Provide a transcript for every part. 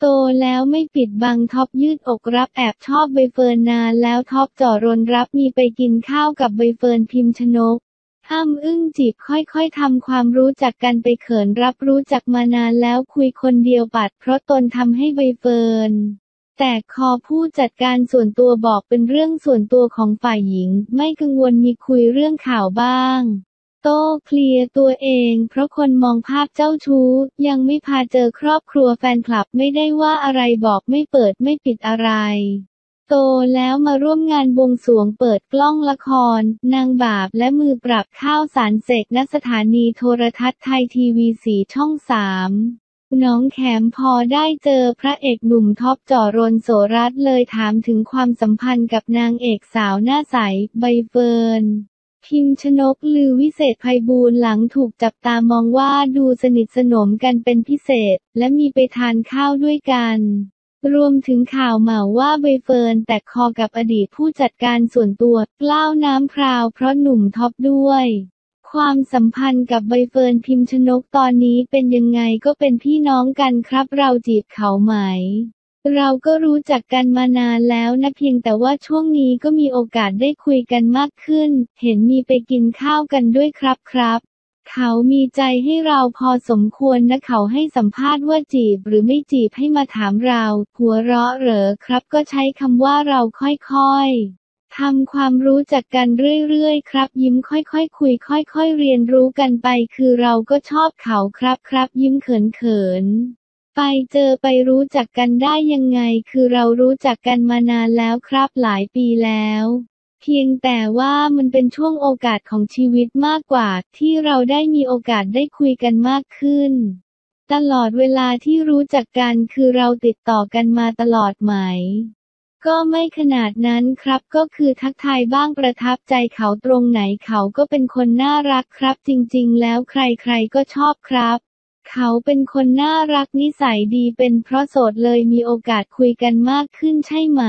โตแล้วไม่ปิดบังท็อปยืดอกรับแอบชอบใบเฟิร์นนานแล้วท็อปจ่อรนรับมีไปกินข้าวกับใบเฟิร์นพิมชนกอ้ำอึ้งจีบค่อยๆทำความรู้จักกันไปเขินรับรู้จักมานานแล้วคุยคนเดียวปัด เพราะตนทำให้ใบเฟิร์นแต่คอผู้จัดการส่วนตัวบอกเป็นเรื่องส่วนตัวของฝ่ายหญิง ไม่กังวลมีคุยเรื่องข่าวบ้าง โต้เคลียร์ตัวเอง เพราะคนมองภาพเจ้าชู้ ยังไม่พาเจอครอบครัวแฟนคลับไม่ได้ว่าอะไรบอกไม่เปิดไม่ปิดอะไร โตแล้วมาร่วมงานบวงสรวงเปิดกล้องละคร นางบาปและมือปรับข้าวสารเสกณสถานีโทรทัศน์ไทยทีวีสีช่องสามน้องแขมพอได้เจอพระเอกหนุ่มท็อปจ่อรนโสรัตเลยถามถึงความสัมพันธ์กับนางเอกสาวหน้าใส ใบเฟิร์น พิมชนกลือวิเศษภัยบูลหลังถูกจับตามองว่าดูสนิทสนมกันเป็นพิเศษ และมีไปทานข้าวด้วยกัน รวมถึงข่าวเหมาว่าใบเฟิร์นแตกคอกับอดีตผู้จัดการส่วนตัวกล้าวน้ำพราวเพราะหนุ่มท็อปด้วย ความสัมพันธ์กับใบเฟิร์นพิมชนกตอนนี้เป็นยังไงก็เป็นพี่น้องกันครับเราจีบเขาไหม เราก็รู้จักกันมานานแล้วนะเพียงแต่ว่าช่วงนี้ก็มีโอกาสได้คุยกันมากขึ้น เห็นมีไปกินข้าวกันด้วยครับครับ เขามีใจให้เราพอสมควรนะเขาให้สัมภาษณ์ว่าจีบหรือไม่จีบให้มาถามเรา หัวเราะเหรอครับ ก็ใช้คำว่าเราค่อยๆทำความรู้จักกันเรื่อยๆ ครับ ยิ้มค่อยๆคุย ค่อยๆ เรียนรู้กันไป คือเราก็ชอบเขาครับครับ ยิ้มเขินๆ ไปเจอไปรู้จักกันได้ยังไง คือเรารู้จักกันมานานแล้วครับหลายปีแล้ว เพียงแต่ว่ามันเป็นช่วงโอกาสของชีวิตมากกว่า ที่เราได้มีโอกาสได้คุยกันมากขึ้น ตลอดเวลาที่รู้จักกันคือเราติดต่อกันมาตลอดไหม ก็ไม่ขนาดนั้นครับก็คือทักทายบ้างประทับใจเขาตรงไหนเขาก็เป็นคนน่ารักครับ จริง ๆ แล้วใครๆก็ชอบครับ เขาเป็นคนน่ารักนิสัยดีเป็นเพราะโสดเลยมีโอกาสคุยกันมากขึ้นใช่ไหม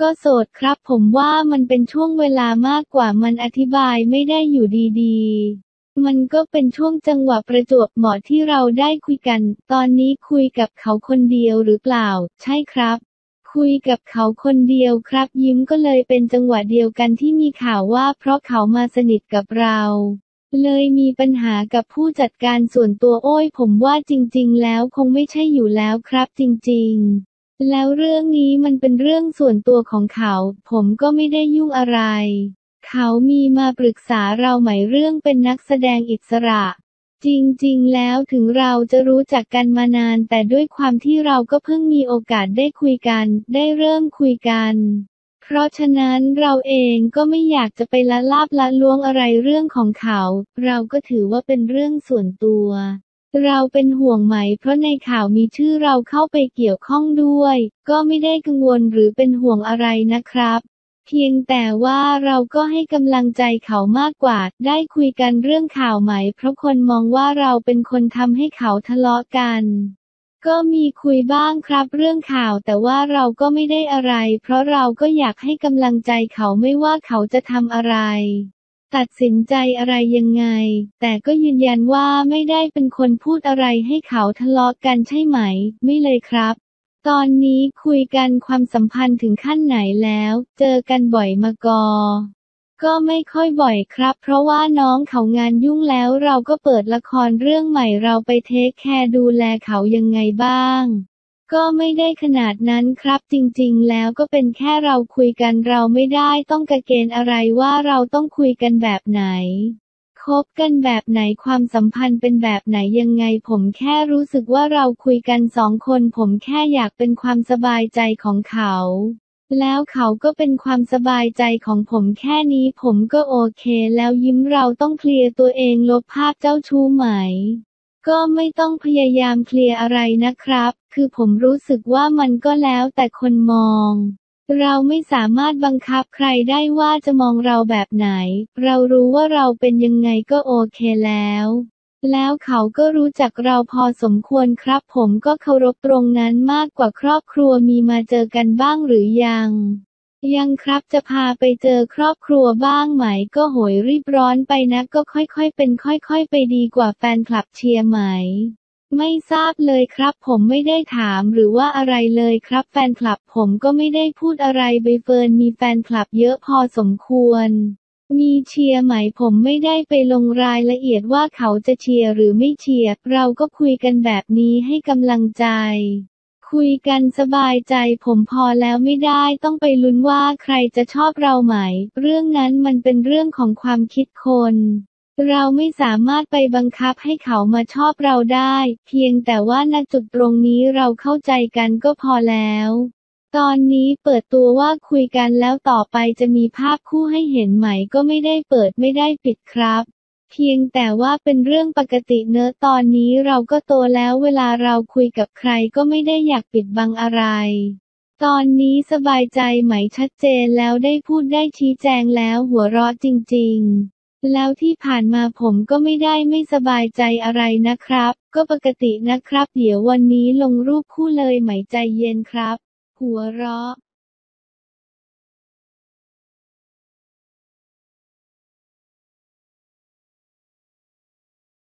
ก็โสดครับผมว่ามันเป็นช่วงเวลามากกว่ามันอธิบายไม่ได้อยู่ดีๆ มันก็เป็นช่วงจังหวะประจวบเหมาะที่เราได้คุยกัน ตอนนี้คุยกับเขาคนเดียวหรือเปล่า ใช่ครับคุยกับเขาคนเดียวครับยิ้มก็เลยเป็นจังหวะเดียวกันที่มีข่าวว่าเพราะเขามาสนิทกับเรา เลยมีปัญหากับผู้จัดการส่วนตัวโอ้ยผมว่าจริง ๆ แล้วคงไม่ใช่อยู่แล้วครับจริง ๆ แล้วเรื่องนี้มันเป็นเรื่องส่วนตัวของเขา ผมก็ไม่ได้ยุ่งอะไร เขามีมาปรึกษาเราไหมเรื่องเป็นนักแสดงอิสระ จริง ๆ แล้วถึงเราจะรู้จักกันมานาน แต่ด้วยความที่เราก็เพิ่งมีโอกาสได้คุยกัน ได้เริ่มคุยกัน เพราะฉะนั้นเราเองก็ไม่อยากจะไปละลาบละล้วงอะไรเรื่องของเขา เราก็ถือว่าเป็นเรื่องส่วนตัว เราเป็นห่วงไหม เพราะในข่าวมีชื่อเราเข้าไปเกี่ยวข้องด้วย ก็ไม่ได้กังวลหรือเป็นห่วงอะไรนะครับ เพียงแต่ว่าเราก็ให้กำลังใจเขามากกว่า ได้คุยกันเรื่องข่าวไหม เพราะคนมองว่าเราเป็นคนทำให้เขาทะเลาะกัน ก็มีคุยบ้างครับเรื่องข่าวแต่ว่าเราก็ไม่ได้อะไร เพราะเราก็อยากให้กำลังใจเขาไม่ว่าเขาจะทำอะไร ตัดสินใจอะไรยังไง แต่ก็ยืนยันว่าไม่ได้เป็นคนพูดอะไรให้เขาทะเลาะกันใช่ไหม ไม่เลยครับ ตอนนี้คุยกันความสัมพันธ์ถึงขั้นไหนแล้ว เจอกันบ่อยมากอ ก็ไม่ค่อยบ่อยครับ เพราะว่าน้องเขางานยุ่งแล้วเราก็เปิดละครเรื่องใหม่เราไปเทคแคร์ดูแลเขายังไงบ้าง ก็ไม่ได้ขนาดนั้นครับจริงๆ แล้วก็เป็นแค่เราคุยกันเราไม่ได้ต้องกะเกณฑ์อะไรว่าเราต้องคุยกันแบบไหนคบกันแบบไหนความสัมพันธ์เป็นแบบไหนยังไง ผมแค่รู้สึกว่าเราคุยกันสองคน ผมแค่อยากเป็นความสบายใจของเขา แล้วเขาก็เป็นความสบายใจของผมแค่นี้ผมก็โอเคแล้วยิ้มเราต้องเคลียร์ตัวเองลบภาพเจ้าชู้ไหม ก็ไม่ต้องพยายามเคลียร์อะไรนะครับ คือผมรู้สึกว่ามันก็แล้วแต่คนมองเราไม่สามารถบังคับใครได้ว่าจะมองเราแบบไหน เรารู้ว่าเราเป็นยังไงก็โอเคแล้ว แล้วเขาก็รู้จักเราพอสมควรครับ ผมก็เคารพตรงนั้นมากกว่าครอบครัวมีมาเจอกันบ้างหรือยัง ยังครับจะพาไปเจอครอบครัวบ้างไหม ก็โหยรีบร้อนไปนะ ก็ค่อยๆ เป็นค่อยๆ ไปดีกว่าแฟนคลับเชียร์ไหม ไม่ทราบเลยครับ ผมไม่ได้ถามหรือว่าอะไรเลยครับ แฟนคลับผมก็ไม่ได้พูดอะไรใบเฟิร์นมีแฟนคลับเยอะพอสมควร มีเชียร์ไหมผมไม่ได้ไปลงรายละเอียดว่าเขาจะเชียร์หรือไม่เชียร์ เราก็คุยกันแบบนี้ให้กำลังใจ คุยกันสบายใจผมพอแล้วไม่ได้ต้องไปลุ้นว่าใครจะชอบเราไหม เรื่องนั้นมันเป็นเรื่องของความคิดคนเราไม่สามารถไปบังคับให้เขามาชอบเราได้ เพียงแต่ว่าณจุดตรงนี้เราเข้าใจกันก็พอแล้ว ตอนนี้เปิดตัวว่าคุยกันแล้วต่อไปจะมีภาพคู่ให้เห็นไหมก็ไม่ได้เปิดไม่ได้ปิดครับ เพียงแต่ว่าเป็นเรื่องปกติเนอะตอนนี้เราก็โตแล้วเวลาเราคุยกับใครก็ไม่ได้อยากปิดบังอะไร ตอนนี้สบายใจไหมชัดเจนแล้วได้พูดได้ชี้แจงแล้วหัวเราะจริง ๆแล้วที่ผ่านมาผมก็ไม่ได้ไม่สบายใจอะไรนะครับ ก็ปกตินะครับ เดี๋ยววันนี้ลงรูปคู่เลยไหมใจเย็นครับ หัวเราะ